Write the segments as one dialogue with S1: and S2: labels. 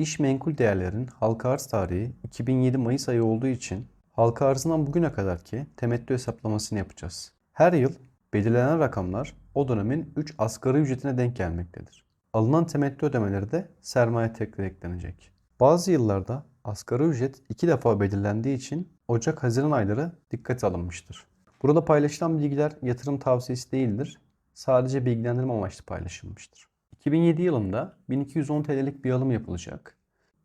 S1: İş menkul değerlerin halka arz tarihi 2007 Mayıs ayı olduğu için halka arzından bugüne kadarki temettü hesaplamasını yapacağız. Her yıl belirlenen rakamlar o dönemin 3 asgari ücretine denk gelmektedir. Alınan temettü ödemeleri de sermaye tekrar eklenecek. Bazı yıllarda asgari ücret iki defa belirlendiği için Ocak-Haziran ayları dikkate alınmıştır. Burada paylaşılan bilgiler yatırım tavsiyesi değildir. Sadece bilgilendirme amaçlı paylaşılmıştır. 2007 yılında 1210 TL'lik bir alım yapılacak.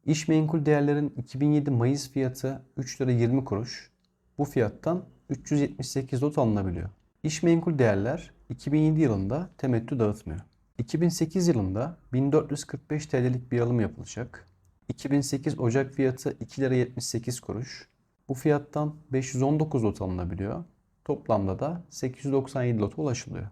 S1: İş menkul değerlerin 2007 Mayıs fiyatı 3 lira 20 kuruş. Bu fiyattan 378 lot alınabiliyor. İş menkul değerler 2007 yılında temettü dağıtmıyor. 2008 yılında 1445 TL'lik bir alım yapılacak. 2008 Ocak fiyatı 2 lira 78 kuruş. Bu fiyattan 519 lot alınabiliyor. Toplamda da 897 lota ulaşılıyor.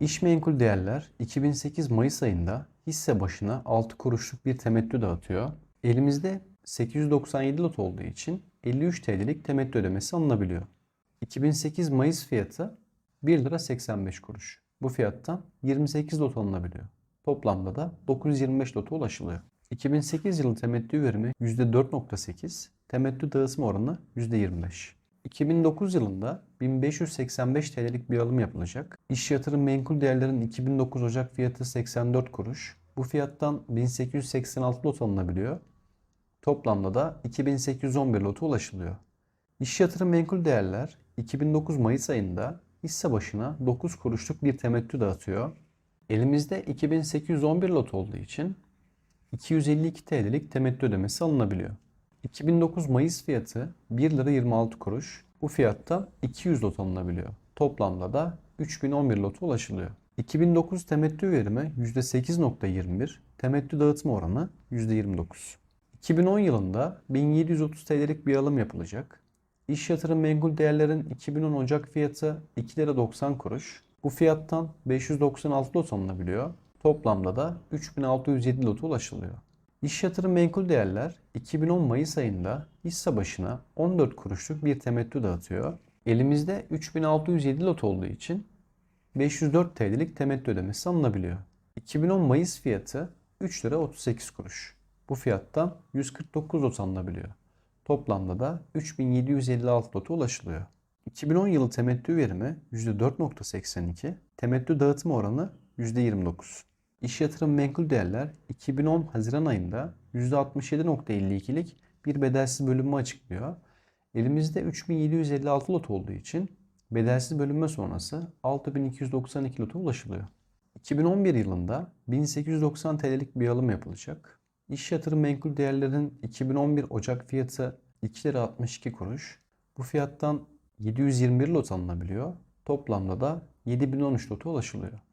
S1: İş menkul değerler 2008 Mayıs ayında hisse başına 6 kuruşluk bir temettü dağıtıyor. Elimizde 897 lot olduğu için 53 TL'lik temettü ödemesi alınabiliyor. 2008 Mayıs fiyatı 1 lira 85 kuruş. Bu fiyattan 28 lot alınabiliyor. Toplamda da 925 lota ulaşılıyor. 2008 yılı temettü verimi %4.8, temettü dağıtım oranı %25. 2009 yılında 1585 TL'lik bir alım yapılacak. İş yatırım menkul değerlerin 2009 Ocak fiyatı 84 kuruş. Bu fiyattan 1886 lot alınabiliyor. Toplamda da 2811 lota ulaşılıyor. İş yatırım menkul değerler 2009 Mayıs ayında hisse başına 9 kuruşluk bir temettü dağıtıyor. Elimizde 2811 lot olduğu için 252 TL'lik temettü ödemesi alınabiliyor. 2009 Mayıs fiyatı 1 lira 26 kuruş. Bu fiyatta 200 lot alınabiliyor. Toplamda da 3011 lota ulaşılıyor. 2009 temettü verimi %8.21, temettü dağıtma oranı %29. 2010 yılında 1730 TL'lik bir alım yapılacak. İş yatırım menkul değerlerin 2010 Ocak fiyatı 2 lira 90 kuruş. Bu fiyattan 596 lot alınabiliyor. Toplamda da 3607 lota ulaşılıyor. İş yatırım menkul değerler 2010 Mayıs ayında hisse başına 14 kuruşluk bir temettü dağıtıyor. Elimizde 3607 lot olduğu için 504 TL'lik temettü ödemesi alınabiliyor. 2010 Mayıs fiyatı 3 lira 38 kuruş. Bu fiyattan 149 lot alınabiliyor. Toplamda da 3756 lota ulaşılıyor. 2010 yılı temettü verimi %4.82, temettü dağıtım oranı %29. İş yatırım menkul değerler 2010 Haziran ayında %67.52'lik bir bedelsiz bölünme açıklıyor. Elimizde 3756 lot olduğu için bedelsiz bölünme sonrası 6292 lota ulaşılıyor. 2011 yılında 1890 TL'lik bir alım yapılacak. İş yatırım menkul değerlerin 2011 Ocak fiyatı 2 lira 62 kuruş. Bu fiyattan 721 lot alınabiliyor. Toplamda da 7013 lota ulaşılıyor.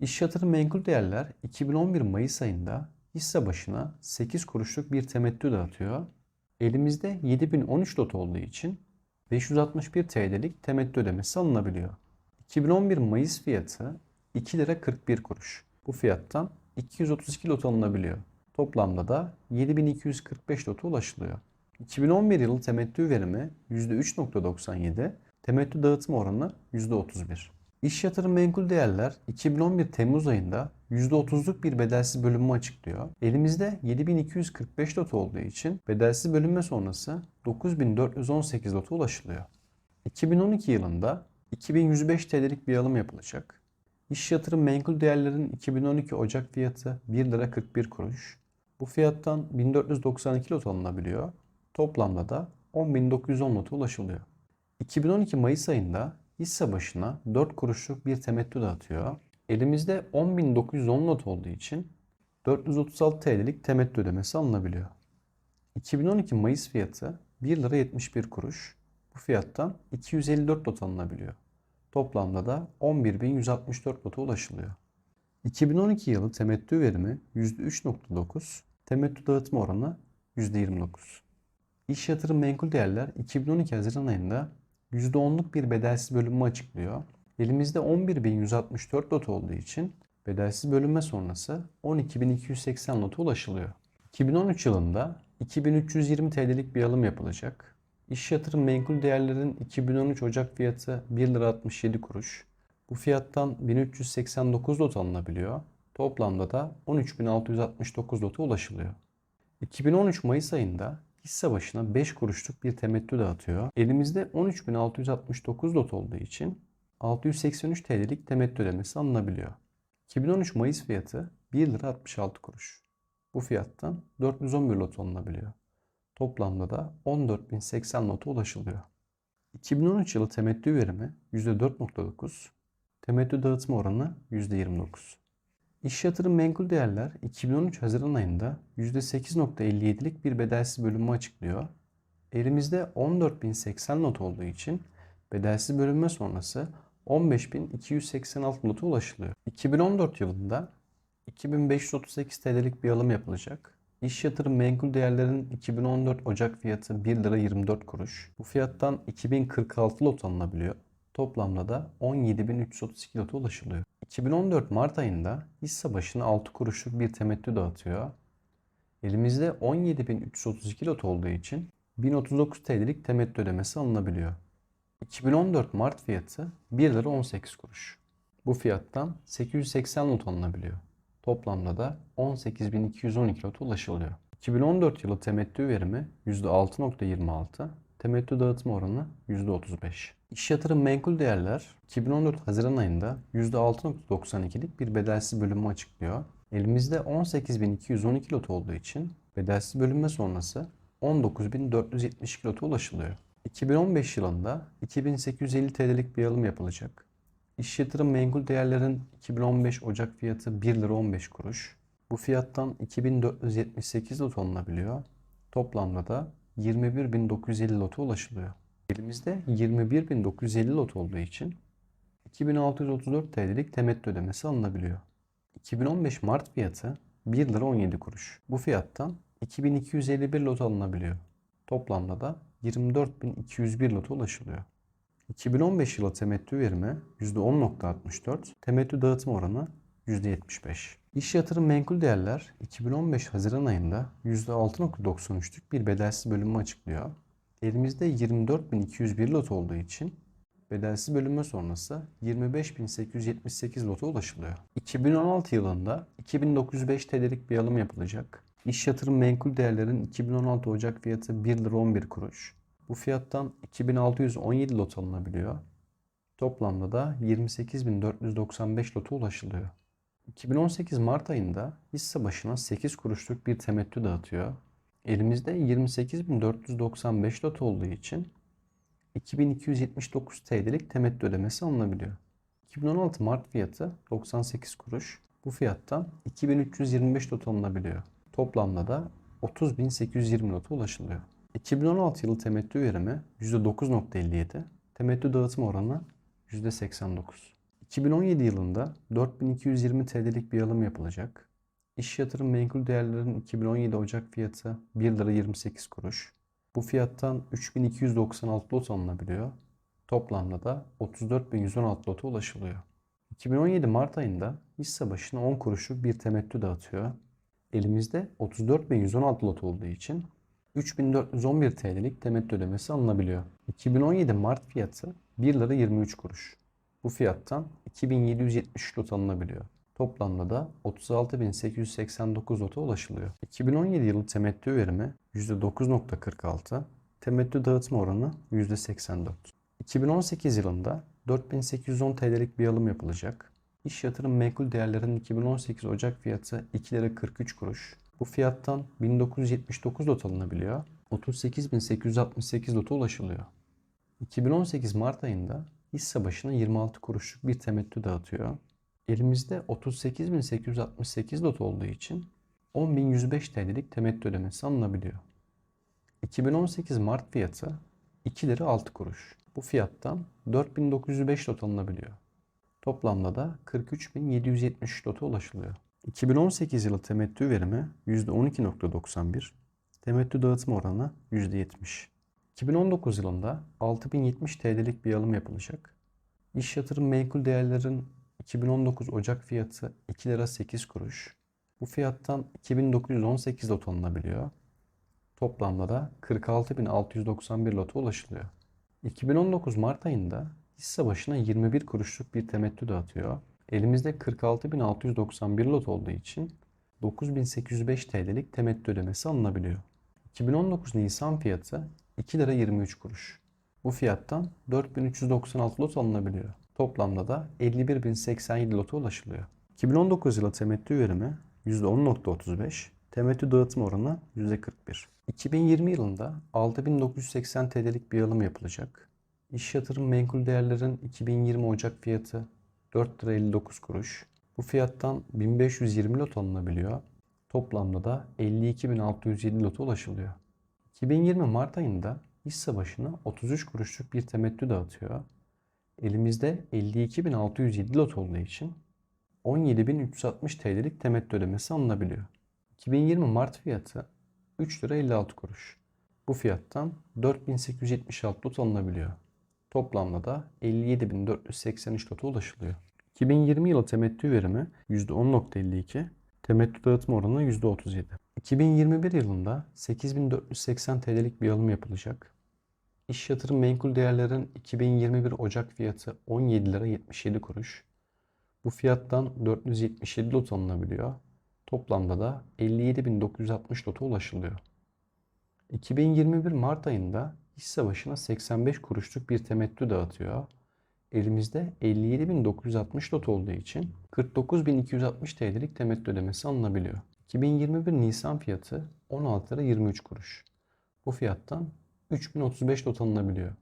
S1: İş yatırım menkul değerler 2011 Mayıs ayında hisse başına 8 kuruşluk bir temettü dağıtıyor. Elimizde 7013 lot olduğu için 561 TL'lik temettü ödemesi alınabiliyor. 2011 Mayıs fiyatı 2 lira 41 kuruş. Bu fiyattan 232 lot alınabiliyor. Toplamda da 7245 lota ulaşılıyor. 2011 yılı temettü verimi %3.97, temettü dağıtım oranı %31. İş yatırım menkul değerler 2011 Temmuz ayında %30'luk bir bedelsiz bölünme açıklıyor. Elimizde 7245 lot olduğu için bedelsiz bölünme sonrası 9418 lota ulaşılıyor. 2012 yılında 2105 TL'lik bir alım yapılacak. İş yatırım menkul değerlerin 2012 Ocak fiyatı 1 lira 41 kuruş. Bu fiyattan 1492 lot alınabiliyor. Toplamda da 10.910 lota ulaşılıyor. 2012 Mayıs ayında hisse başına 4 kuruşluk bir temettü dağıtıyor. Elimizde 10.910 not olduğu için 436 TL'lik temettü ödemesi alınabiliyor. 2012 Mayıs fiyatı 1 lira 71 kuruş. Bu fiyattan 254 lot alınabiliyor. Toplamda da 11.164 lota ulaşılıyor. 2012 yılı temettü verimi %3.9, temettü dağıtma oranı %29. İş yatırım menkul değerler 2012 Haziran ayında %10'luk bir bedelsiz bölünme açıklıyor. Elimizde 11.164 lot olduğu için bedelsiz bölünme sonrası 12.280 lota ulaşılıyor. 2013 yılında 2320 TL'lik bir alım yapılacak. İş yatırım menkul değerlerin 2013 Ocak fiyatı 1 lira 67 kuruş. Bu fiyattan 1389 lot alınabiliyor. Toplamda da 13.669 lota ulaşılıyor. 2013 Mayıs ayında hisse başına 5 kuruşluk bir temettü dağıtıyor. Elimizde 13.669 lot olduğu için 683 TL'lik temettü ödemesi alınabiliyor. 2013 Mayıs fiyatı 1 lira 66 kuruş. Bu fiyattan 411 lot alınabiliyor. Toplamda da 14.080 lota ulaşılıyor. 2013 yılı temettü verimi %4.9, temettü dağıtma oranı %29. İş yatırım menkul değerler 2013 Haziran ayında %8.57'lik bir bedelsiz bölünme açıklıyor. Elimizde 14.080 not olduğu için bedelsiz bölünme sonrası 15.286 nota ulaşılıyor. 2014 yılında 2538 TL'lik bir alım yapılacak. İş yatırım menkul değerlerin 2014 Ocak fiyatı 1 lira 24 kuruş. Bu fiyattan 2046 lot alınabiliyor. Toplamda da 17.332 lota ulaşılıyor. 2014 Mart ayında hisse başına 6 kuruşluk bir temettü dağıtıyor. Elimizde 17.332 lot olduğu için 1039 TL'lik temettü ödemesi alınabiliyor. 2014 Mart fiyatı 1 lira 18 kuruş. Bu fiyattan 880 lot alınabiliyor. Toplamda da 18.212 lota ulaşılıyor. 2014 yılı temettü verimi %6.26, temettü dağıtma oranı %35. İş yatırım menkul değerler 2014 Haziran ayında %6.92'lik bir bedelsiz bölünme açıklıyor. Elimizde 18.212 lot olduğu için bedelsiz bölünme sonrası 19.472 lota ulaşılıyor. 2015 yılında 2850 TL'lik bir alım yapılacak. İş yatırım menkul değerlerin 2015 Ocak fiyatı 1 lira 15 kuruş. Bu fiyattan 2478 lot alınabiliyor. Toplamda da 21.950 lota ulaşılıyor. Elimizde 21.950 lot olduğu için 2634 TL'lik temettü ödemesi alınabiliyor. 2015 Mart fiyatı 1 lira 17 kuruş. Bu fiyattan 2251 lot alınabiliyor. Toplamda da 24.201 lota ulaşılıyor. 2015 yılı temettü verimi %10.64, temettü dağıtım oranı %75. İş yatırım menkul değerler 2015 Haziran ayında %6.93'lük bir bedelsiz bölünme açıklıyor. Elimizde 24.201 lot olduğu için bedelsiz bölünme sonrası 25.878 lota ulaşılıyor. 2016 yılında 2905 TL'lik bir alım yapılacak. İş yatırım menkul değerlerin 2016 Ocak fiyatı 1 lira 11 kuruş. Bu fiyattan 2617 lot alınabiliyor. Toplamda da 28.495 lota ulaşılıyor. 2018 Mart ayında hisse başına 8 kuruşluk bir temettü dağıtıyor. Elimizde 28.495 lot olduğu için 2279 TL'lik temettü ödemesi alınabiliyor. 2016 Mart fiyatı 98 kuruş. Bu fiyattan 2325 lot alınabiliyor. Toplamda da 30.820 lota ulaşılıyor. 2016 yılı temettü verimi %9.57, temettü dağıtım oranı %89. 2017 yılında 4220 TL'lik bir alım yapılacak. İş yatırım menkul değerlerin 2017 Ocak fiyatı 1 lira 28 kuruş. Bu fiyattan 3296 lot alınabiliyor. Toplamda da 34.116 lota ulaşılıyor. 2017 Mart ayında hisse başına 10 kuruşluk bir temettü dağıtıyor. Elimizde 34.116 lot olduğu için 3411 TL'lik temettü ödemesi alınabiliyor. 2017 Mart fiyatı 1 lira 23 kuruş. Bu fiyattan 2773 lot alınabiliyor. Toplamda da 36.889 lota ulaşılıyor. 2017 yılı temettü verimi %9.46, temettü dağıtma oranı %84. 2018 yılında 4810 TL'lik bir alım yapılacak. İş yatırım menkul değerlerin 2018 Ocak fiyatı 2 lira 43 kuruş. Bu fiyattan 1979 lot alınabiliyor. 38.868 lota ulaşılıyor. 2018 Mart ayında hisse başına 26 kuruşluk bir temettü dağıtıyor. Elimizde 38.868 lot olduğu için 10.105 TL'lik temettü ödemesi alınabiliyor. 2018 Mart fiyatı 2 lira 6 kuruş. Bu fiyattan 4905 lot alınabiliyor. Toplamda da 43.773 lota ulaşılıyor. 2018 yılı temettü verimi %12.91, temettü dağıtım oranı %70. 2019 yılında 6070 TL'lik bir alım yapılacak. İş yatırım menkul değerlerin 2019 Ocak fiyatı 2 lira 8 kuruş. Bu fiyattan 2918 lot alınabiliyor. Toplamda da 46.691 lota ulaşılıyor. 2019 Mart ayında hisse başına 21 kuruşluk bir temettü dağıtıyor. Elimizde 46.691 lot olduğu için 9805 TL'lik temettü ödemesi alınabiliyor. 2019 Nisan fiyatı 2 lira 23 kuruş. Bu fiyattan 4396 lot alınabiliyor. Toplamda da 51.087 lota ulaşılıyor. 2019 yılı temettü verimi %10.35, temettü dağıtım oranı %41. 2020 yılında 6980 TL'lik bir alım yapılacak. İş yatırım menkul değerlerin 2020 Ocak fiyatı 4 lira 59 kuruş. Bu fiyattan 1520 lot alınabiliyor. Toplamda da 52.607 lota ulaşılıyor. 2020 Mart ayında hisse başına 33 kuruşluk bir temettü dağıtıyor. Elimizde 52.607 lot olduğu için 17.360 TL'lik temettü ödemesi alınabiliyor. 2020 Mart fiyatı 3 lira 56 kuruş. Bu fiyattan 4876 lot alınabiliyor. Toplamda da 57.483 lota ulaşılıyor. 2020 yılı temettü verimi %10.52, temettü dağıtım oranı %37. 2021 yılında 8480 TL'lik bir alım yapılacak. İş yatırım menkul değerlerin 2021 Ocak fiyatı 17 lira 77 kuruş. Bu fiyattan 477 lot alınabiliyor. Toplamda da 57.960 lota ulaşılıyor. 2021 Mart ayında hisse başına 85 kuruşluk bir temettü dağıtıyor. Elimizde 57.960 lot olduğu için 49.260 TL'lik temettü ödemesi alınabiliyor. 2021 Nisan fiyatı 16 lira 23 kuruş. Bu fiyattan 3035 lot alınabiliyor.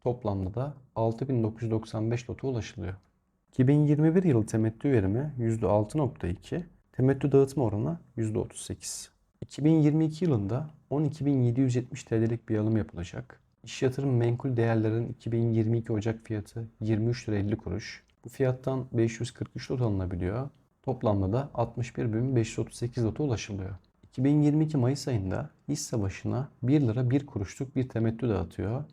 S1: Toplamda da 6995 lota ulaşılıyor. 2021 yılı temettü verimi %6.2, temettü dağıtım oranı %38. 2022 yılında 12.770 TL'lik bir alım yapılacak. İş yatırım menkul değerlerin 2022 Ocak fiyatı 23 lira 50 kuruş. Bu fiyattan 543 lot alınabiliyor. Toplamda da 61.538 lota ulaşılıyor. 2022 Mayıs ayında hisse başına 1 lira 1 kuruşluk bir temettü dağıtıyor.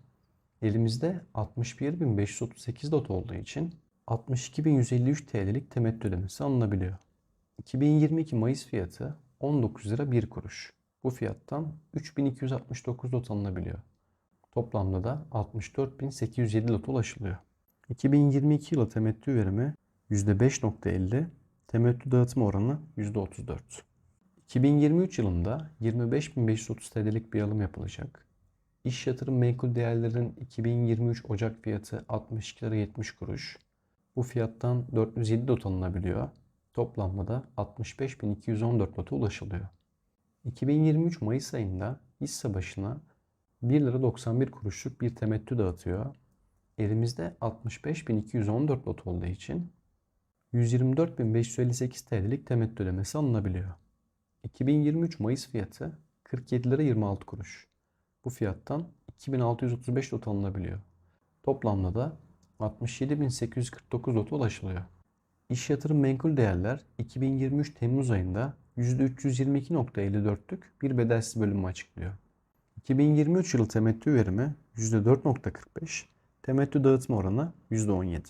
S1: Elimizde 61.538 lot olduğu için 62.153 TL'lik temettü ödemesi alınabiliyor. 2022 Mayıs fiyatı 19 lira 1 kuruş. Bu fiyattan 3269 lot alınabiliyor. Toplamda da 64.807 lot ulaşılıyor. 2022 yılı temettü verimi %5.50, temettü dağıtım oranı %34. 2023 yılında 25.530 TL'lik bir alım yapılacak. İş yatırım menkul değerlerin 2023 Ocak fiyatı 62 lira 70 kuruş. Bu fiyattan 407 lot alınabiliyor. Toplamda da 65.214 lota ulaşılıyor. 2023 Mayıs ayında hisse başına 1 lira 91 kuruşluk bir temettü dağıtıyor. Elimizde 65.214 lot olduğu için 124.558 TL'lik temettü ödemesi alınabiliyor. 2023 Mayıs fiyatı 47 lira 26 kuruş. Bu fiyattan 2635 lot alınabiliyor. Toplamda da 67.849 lota ulaşılıyor. İş yatırım menkul değerler 2023 Temmuz ayında %322.54'lük bir bedelsiz bölümü açıklıyor. 2023 yılı temettü verimi %4.45, temettü dağıtım oranı %17.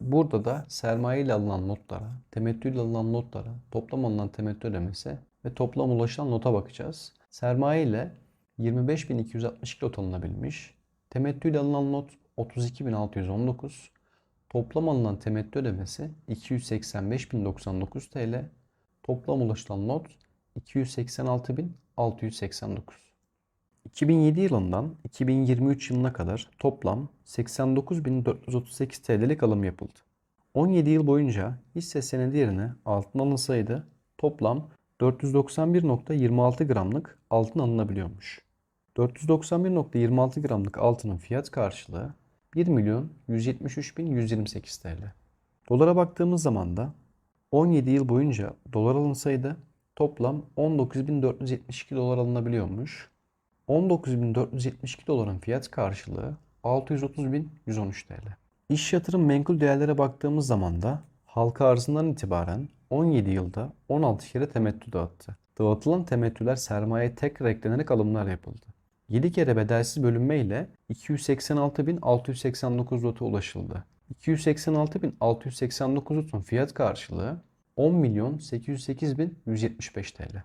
S1: Burada da sermaye ile alınan notlara, temettü ile alınan notlara, toplam alınan temettü ödemesi ve toplam ulaşılan nota bakacağız. Sermaye ile 25.262 lot alınabilmiş. Temettü ile alınan not 32.619. Toplam alınan temettü ödemesi 285.099 TL. Toplam ulaşılan not 286.689. 2007 yılından 2023 yılına kadar toplam 89.438 TL'lik alım yapıldı. 17 yıl boyunca hisse senedi yerine altın alınsaydı toplam 491.26 gramlık altın alınabiliyormuş. 491.26 gramlık altının fiyat karşılığı 1 milyon 173.128 TL. Dolara baktığımız zaman da 17 yıl boyunca dolar alınsaydı toplam 19.472 dolar alınabiliyormuş. 19.472 doların fiyat karşılığı 630.113 TL. İş yatırım menkul değerlere baktığımız zaman da halka arzından itibaren 17 yılda 16 kere temettü dağıttı. Dağıtılan temettüler sermaye tekrar eklenerek alımlar yapıldı. 7 kere bedelsiz bölünme ile 286.689 lota ulaşıldı. 286.689 lotun fiyat karşılığı 10.808.175 TL.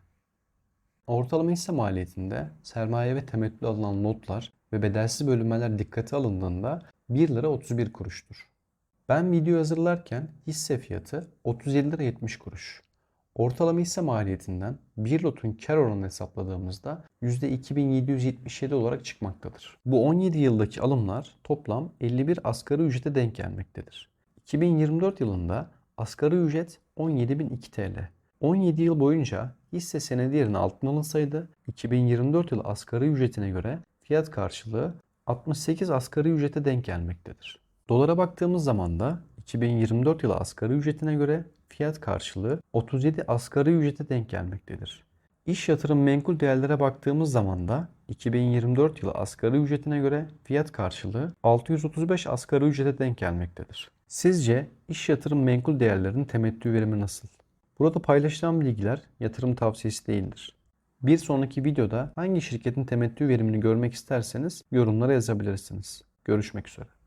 S1: Ortalama hisse maliyetinde sermaye ve temettü alınan notlar ve bedelsiz bölünmeler dikkate alındığında 1 lira 31 kuruştur. Ben video hazırlarken hisse fiyatı 37 lira 70 kuruş. Ortalama hisse maliyetinden bir lotun kar oranını hesapladığımızda %2777 olarak çıkmaktadır. Bu 17 yıldaki alımlar toplam 51 asgari ücrete denk gelmektedir. 2024 yılında asgari ücret 17.002 TL. 17 yıl boyunca hisse senedi yerine altın alınsaydı 2024 yıl asgari ücretine göre fiyat karşılığı 68 asgari ücrete denk gelmektedir. Dolara baktığımız zaman da 2024 yılı asgari ücretine göre fiyat karşılığı 37 asgari ücrete denk gelmektedir. İş yatırım menkul değerlere baktığımız zaman da 2024 yılı asgari ücretine göre fiyat karşılığı 635 asgari ücrete denk gelmektedir. Sizce iş yatırım menkul değerlerinin temettü verimi nasıl? Burada paylaşılan bilgiler yatırım tavsiyesi değildir. Bir sonraki videoda hangi şirketin temettü verimini görmek isterseniz yorumlara yazabilirsiniz. Görüşmek üzere.